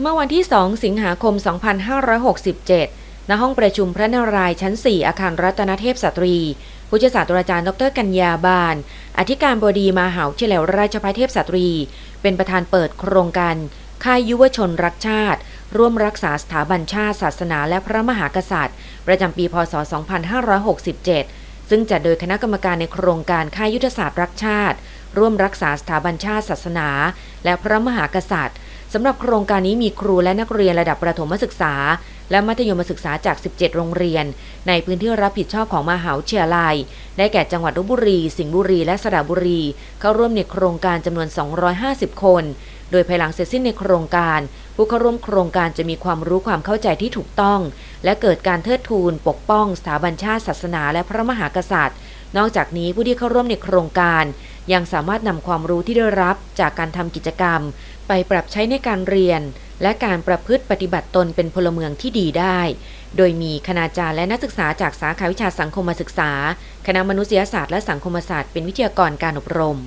เมื่อวันที่ 2 สิงหาคม 2567 ณ ห้องประชุมพระนารายณ์ชั้น 4 อาคารรัตนเทพสตรี ผู้ช่วยศาสตราจารย์ดรกัญญาบานอธิการบดีมหาวิทยาลัยราชภัฏเทพสตรี เป็นประธานเปิดโครงการ ค่ายยุวชนรักชาติ ร่วมรักษาสถาบันชาติศาสนาและพระมหากษัตริย์ ประจำปี พศ 2567 ซึ่งจัดโดยคณะกรรมการในโครงการค่ายยุทธศาสตร์รักชาติ ร่วมรักษาสถาบันชาติศาสนา และพระมหากษัตริย์ สำหรับโครงการนี้มีครูและนักเรียนระดับประถมศึกษา และมัธยมศึกษาจาก 17 โรงเรียน ในพื้นที่รับผิดชอบของมหาวิทยาลัย ได้แก่จังหวัดลบบุรี สิงห์บุรี และสระบุรี เข้าร่วมในโครงการจำนวน 250 คน โดยภายหลังเสร็จสิ้นในโครงการ ผู้เข้าร่วมโครงการจะมีความรู้ความเข้าใจที่ถูกต้อง และเกิดการเทิดทูน ปกป้องสถาบันชาติศาสนา และพระมหากษัตริย์ นอกจากนี้ผู้ที่เข้าร่วมในโครงการ ยังสามารถนำความรู้ที่ได้รับจากการทำกิจกรรม ไปปรับใช้ในการเรียน และการประพฤติปฏิบัติตนเป็นพลเมืองที่ดีได้ โดยมีคณาจารย์และนักศึกษาจากสาขาวิชาสังคมศึกษา คณะมนุษยศาสตร์และสังคมศาสตร์เป็นวิทยากรการอบรม